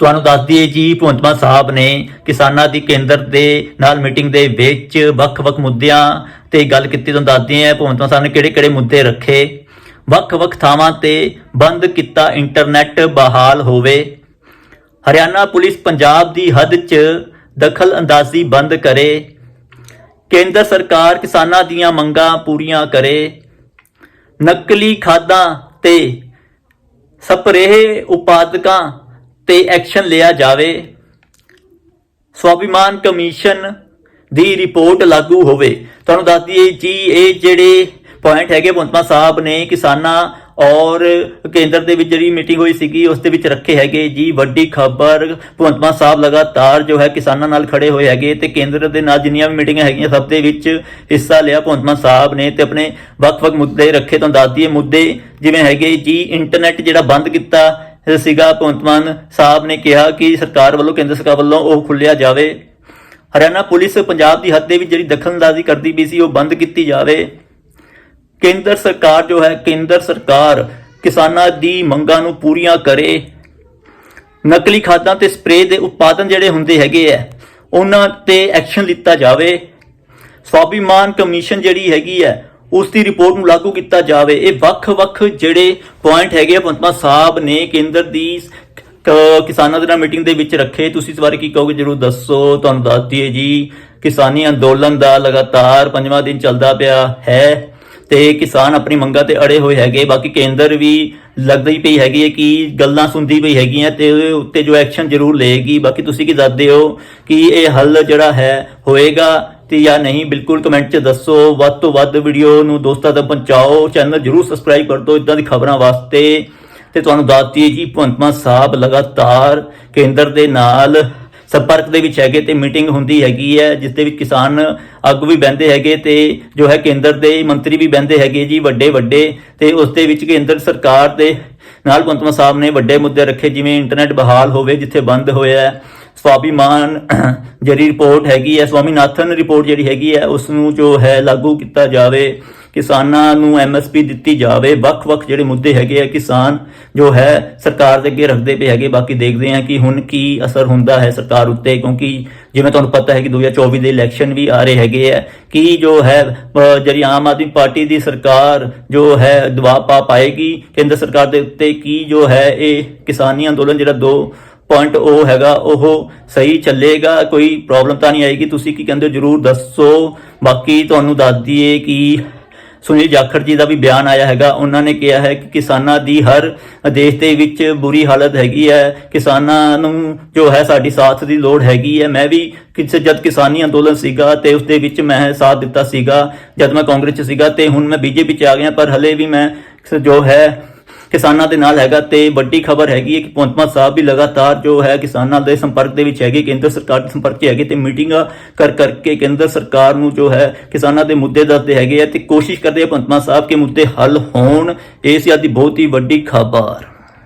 ਤੁਹਾਨੂੰ ਦੱਸ ਦਈਏ ਜੀ, ਭਗਵੰਤ ਮਾਨ ਸਾਹਿਬ ਨੇ ਕਿਸਾਨਾਂ ਦੀ ਕੇਂਦਰ ਦੇ ਨਾਲ ਮੀਟਿੰਗ ਦੇ ਵਿੱਚ ਵੱਖ-ਵੱਖ ਮੁੱਦਿਆਂ ਤੇ ਗੱਲ ਕੀਤੀ, ਤੁਹਾਨੂੰ ਦੱਸਦੇ ਹਾਂ ਭਗਵੰਤ ਮਾਨ ਸਾਹਿਬ ਨੇ ਕਿਹੜੇ-ਕਿਹੜੇ ਮੁੱਦੇ ਰੱਖੇ। ਵੱਖ-ਵੱਖ ਥਾਵਾਂ ਤੇ ਬੰਦ ਕੀਤਾ ਇੰਟਰਨੈਟ ਬਹਾਲ ਹੋਵੇ। ਹਰਿਆਣਾ ਪੁਲਿਸ ਪੰਜਾਬ ਦੀ ਹੱਦ 'ਚ ਦਖਲ ਅੰਦਾਜ਼ੀ ਬੰਦ ਕਰੇ। ਕੇਂਦਰ ਸਰਕਾਰ ਕਿਸਾਨਾਂ ਦੀਆਂ ਮੰਗਾਂ ਪੂਰੀਆਂ ਕਰੇ। ਨਕਲੀ ਖਾਦਾਂ ਤੇ ਸਪਰੇਹ ਉਪਾਦਕਾਂ ਤੇ ਐਕਸ਼ਨ ਲਿਆ ਜਾਵੇ। ਸਵਾਭੀਮਾਨ ਕਮਿਸ਼ਨ ਦੀ ਰਿਪੋਰਟ ਲਾਗੂ ਹੋਵੇ। ਤੁਹਾਨੂੰ ਦੱਸ ਦਈਏ ਜੀ, ਇਹ ਜਿਹੜੇ ਪੁਆਇੰਟ ਹੈਗੇ ਭਗਵੰਤ ਸਾਹਿਬ ਨੇ ਕਿਸਾਨਾਂ ਔਰ ਕੇਂਦਰ ਦੇ ਵਿੱਚ ਜਿਹੜੀ ਮੀਟਿੰਗ ਹੋਈ ਸੀਗੀ, ਉਸ ਦੇ ਵਿੱਚ ਰੱਖੇ ਹੈਗੇ। ਜੀ, ਵੱਡੀ ਖਬਰ ਭਗਵੰਤ ਮਾਨ ਸਾਹਿਬ ਲਗਾਤਾਰ ਜੋ ਹੈ ਕਿਸਾਨਾਂ ਨਾਲ ਖੜੇ ਹੋਏ ਹੈਗੇ ਤੇ ਕੇਂਦਰ ਦੇ ਨਾਲ ਜਿੰਨੀਆਂ ਵੀ ਮੀਟਿੰਗਾਂ ਹੈਗੀਆਂ, ਸਭ ਦੇ ਵਿੱਚ ਹਿੱਸਾ ਲਿਆ ਭਗਵੰਤ ਮਾਨ ਸਾਹਿਬ ਨੇ ਤੇ ਆਪਣੇ ਵੱਖ-ਵੱਖ ਮੁੱਦੇ ਰੱਖੇ। ਤੁਹਾਨੂੰ ਦੱਸ ਦਈਏ ਮੁੱਦੇ ਜਿਵੇਂ ਹੈਗੇ ਜੀ ਇੰਟਰਨੈਟ ਜਿਹੜਾ ਬੰਦ ਕੀਤਾ ਸੀਗਾ, ਭਗਵੰਤ ਮਾਨ ਸਾਹਿਬ ਨੇ ਕਿਹਾ ਕਿ ਸਰਕਾਰ ਵੱਲੋਂ, ਕੇਂਦਰ ਸਰਕਾਰ ਵੱਲੋਂ ਉਹ ਖੁੱਲਿਆ ਜਾਵੇ। ਹਰਿਆਣਾ ਪੁਲਿਸ ਪੰਜਾਬ ਦੀ ਹੱਦ ਦੇ ਵਿੱਚ ਜਿਹੜੀ ਦਖਲਅੰਦਾਜ਼ੀ ਕਰਦੀ ਪਈ ਸੀ, ਉਹ ਬੰਦ ਕੀਤੀ ਜਾਵੇ। ਕੇਂਦਰ ਸਰਕਾਰ ਜੋ ਹੈ, ਕੇਂਦਰ ਸਰਕਾਰ ਕਿਸਾਨਾਂ ਦੀ ਮੰਗਾਂ ਨੂੰ ਪੂਰੀਆਂ ਕਰੇ। ਨਕਲੀ ਖਾਦਾਂ ਤੇ ਸਪਰੇਅ ਦੇ ਉਤਪਾਦਨ ਜਿਹੜੇ ਹੁੰਦੇ ਹੈਗੇ ਐ ਉਹਨਾਂ ਤੇ ਐਕਸ਼ਨ ਲਿੱਤਾ ਜਾਵੇ। ਸਵਾਭਿਮਾਨ ਕਮਿਸ਼ਨ ਜਿਹੜੀ ਹੈਗੀ ਹੈ ਉਸ ਦੀ ਰਿਪੋਰਟ ਨੂੰ ਲਾਗੂ ਕੀਤਾ ਜਾਵੇ। ਇਹ ਵੱਖ-ਵੱਖ ਜਿਹੜੇ ਪੁਆਇੰਟ ਹੈਗੇ ਆ ਪੰਤਮਾ ਸਾਹਿਬ ਨੇ ਕੇਂਦਰ ਦੀ ਕਿਸਾਨਾਂ ਦੇ ਨਾਲ ਮੀਟਿੰਗ ਦੇ ਵਿੱਚ ਰੱਖੇ। ਤੁਸੀਂ ਇਸ ਬਾਰੇ ਕੀ ਕਹੋਗੇ? ਜਰੂਰ ਦੱਸੋ। ਤੁਹਾਨੂੰ ਦੱਸ ਦਈਏ ਜੀ, ਕਿਸਾਨੀ ਅੰਦੋਲਨ ਦਾ ਲਗਾਤਾਰ ਪੰਜਵਾਂ ਦਿਨ ਚੱਲਦਾ ਪਿਆ ਹੈ ਤੇ ਕਿਸਾਨ ਆਪਣੀ ਮੰਗਾਂ ਤੇ ਅੜੇ ਹੋਏ ਹੈਗੇ। ਬਾਕੀ ਕੇਂਦਰ ਵੀ ਲੱਗਦੀ ਪਈ ਹੈਗੀ ਹੈ ਕਿ ਗੱਲਾਂ ਸੁਣਦੀ ਪਈ ਹੈਗੀਆਂ ਤੇ ਉਹਦੇ ਉੱਤੇ ਜੋ ਐਕਸ਼ਨ ਜ਼ਰੂਰ ਲਏਗੀ। ਬਾਕੀ ਤੁਸੀਂ ਕੀ ਦੱਸਦੇ ਹੋ ਕਿ ਇਹ ਹੱਲ ਜਿਹੜਾ ਹੈ ਹੋਏਗਾ? ਤੇ ਜਾਂ ਨਹੀਂ, ਬਿਲਕੁਲ ਕਮੈਂਟ 'ਚ ਦੱਸੋ। ਵੱਧ ਤੋਂ ਵੱਧ ਵੀਡੀਓ ਨੂੰ ਦੋਸਤਾਂ ਤੱਕ ਪਹੁੰਚਾਓ। ਚੈਨਲ ਜਰੂਰ ਸਬਸਕ੍ਰਾਈਬ ਕਰ ਦਿਓ ਇਦਾਂ ਦੀ ਖਬਰਾਂ ਵਾਸਤੇ। ਤੇ ਤੁਹਾਨੂੰ ਦੱਸਦੀ ਜੀ, ਭਗਵੰਤ ਮਾਨ ਸਾਹਿਬ ਲਗਾਤਾਰ ਕੇਂਦਰ ਦੇ ਨਾਲ ਸੰਪਰਕ ਦੇ ਵਿੱਚ ਹੈਗੇ ਤੇ ਮੀਟਿੰਗ ਹੁੰਦੀ ਹੈਗੀ ਹੈ, ਜਿਸ ਦੇ ਵਿੱਚ ਕਿਸਾਨ ਆਗੂ ਵੀ ਬਹਿੰਦੇ ਹੈਗੇ ਤੇ ਜੋ ਹੈ ਕੇਂਦਰ ਦੇ ਮੰਤਰੀ ਵੀ ਬਹਿੰਦੇ ਹੈਗੇ ਜੀ ਵੱਡੇ ਵੱਡੇ ਤੇ ਉਸ ਦੇ ਵਿੱਚ ਕੇਂਦਰ ਸਰਕਾਰ ਦੇ ਨਾਲ ਭਗਵੰਤ ਮਾਨ ਸਾਹਿਬ ਨੇ ਵੱਡੇ ਮੁੱਦੇ ਰੱਖੇ, ਜਿਵੇਂ ਇੰਟਰਨੈਟ ਬਹਾਲ ਹੋਵੇ, ਜਿੱਥੇ ਬੰਦ ਹੋਇਆ ਸਵਾਭੀਮਾਨ ਜਿਹੜੀ ਰਿਪੋਰਟ ਹੈਗੀ ਹੈ, ਸਵਾਮੀਨਾਥਨ ਰਿਪੋਰਟ ਜਿਹੜੀ ਹੈਗੀ ਹੈ ਉਸ ਨੂੰ ਜੋ ਹੈ ਲਾਗੂ ਕੀਤਾ ਜਾਵੇ, ਕਿਸਾਨਾਂ ਨੂੰ ਐਮਐਸਪੀ ਦਿੱਤੀ ਜਾਵੇ, ਵੱਖ-ਵੱਖ ਜਿਹੜੇ ਮੁੱਦੇ ਹੈਗੇ ਆ, ਕਿਸਾਨ ਜੋ ਹੈ ਸਰਕਾਰ ਦੇ ਅੱਗੇ ਰੱਖਦੇ ਪਏ ਹੈਗੇ, ਬਾਕੀ ਦੇਖਦੇ ਹਾਂ ਕਿ ਹੁਣ ਕੀ ਅਸਰ ਹੁੰਦਾ ਹੈ ਸਰਕਾਰ ਉੱਤੇ, ਕਿਉਂਕਿ ਜਿਵੇਂ ਤੁਹਾਨੂੰ ਪਤਾ ਹੈ ਕਿ 2024 ਦੇ ਇਲੈਕਸ਼ਨ ਵੀ ਆ ਰਹੇ ਹੈਗੇ ਆ, ਕੀ ਜੋ ਹੈ ਜਿਹੜੀ ਆਮ ਆਦਮੀ ਪਾਰਟੀ ਦੀ ਸਰਕਾਰ ਜੋ ਹੈ ਦਬਾਅ ਪਾ ਪਾਏਗੀ, ਕੇਂਦਰ ਸਰਕਾਰ ਦੇ ਉੱਤੇ ਕੀ ਜੋ ਹੈ ਇਹ ਕਿਸਾਨੀ ਅੰਦੋਲਨ ਜਿਹੜਾ ਦੋ ਪੁਆਇੰਟ ਉਹ ਹੈਗਾ, ਉਹ ਸਹੀ ਚੱਲੇਗਾ, ਕੋਈ ਪ੍ਰੋਬਲਮ ਤਾਂ ਨਹੀਂ ਆਏਗੀ। ਤੁਸੀਂ ਕੀ ਕਹਿੰਦੇ ਹੋ? ਜਰੂਰ ਦੱਸੋ। ਬਾਕੀ ਤੁਹਾਨੂੰ ਦੱਸ ਦਈਏ ਕਿ ਸੁਨੀਲ ਜਾਖੜ ਜੀ ਦਾ ਵੀ ਬਿਆਨ ਆਇਆ ਹੈਗਾ। ਉਹਨਾਂ ਨੇ ਕਿਹਾ ਹੈ ਕਿ ਕਿਸਾਨਾਂ ਦੀ ਹਰ ਦੇਸ਼ ਦੇ ਵਿੱਚ ਬੁਰੀ ਹਾਲਤ ਹੈਗੀ ਹੈ। ਕਿਸਾਨਾਂ ਨੂੰ ਜੋ ਹੈ, ਸਾਡੀ ਸਾਥ ਦੀ ਲੋੜ ਹੈਗੀ ਹੈ। ਮੈਂ ਵੀ ਕਿਸੇ ਜਦ ਕਿਸਾਨੀ ਅੰਦੋਲਨ ਸੀਗਾ ਤੇ ਉਸ ਦੇ ਵਿੱਚ ਮੈਂ ਸਾਥ ਦਿੱਤਾ ਸੀਗਾ, ਜਦ ਮੈਂ ਕਾਂਗਰਸ 'ਚ ਸੀਗਾ ਤੇ ਹੁਣ ਮੈਂ ਬੀਜੇਪੀ 'ਚ ਆ ਗਿਆ। ਪਰ ਹਲੇ ਵੀ ਮੈਂ ਜੋ ਹੈ ਕਿਸਾਨਾਂ ਦੇ ਨਾਲ ਹੈਗਾ ਤੇ ਵੱਡੀ ਖਬਰ ਹੈਗੀ ਹੈ ਕਿ ਭਗਵੰਤ ਮਾਨ ਸਾਹਿਬ ਵੀ ਲਗਾਤਾਰ ਜੋ ਹੈ ਕਿਸਾਨਾਂ ਦੇ ਸੰਪਰਕ ਦੇ ਵਿੱਚ ਹੈਗੇ, ਕੇਂਦਰ ਸਰਕਾਰ ਦੇ ਸੰਪਰਕ 'ਚ ਹੈਗੇ ਤੇ ਮੀਟਿੰਗਾਂ ਕਰ, ਕਰਕੇ ਕੇਂਦਰ ਸਰਕਾਰ ਨੂੰ ਜੋ ਹੈ ਕਿਸਾਨਾਂ ਦੇ ਮੁੱਦੇ ਦੱਸਦੇ ਹੈਗੇ ਆ ਤੇ ਕੋਸ਼ਿਸ਼ ਕਰਦੇ ਆ ਭਗਵੰਤ ਸਾਹਿਬ ਕਿ ਮੁੱਦੇ ਹੱਲ ਹੋਣ। ਇਸ ਸੀ ਦੀ ਬਹੁਤ ਹੀ ਵੱਡੀ ਖਬਰ।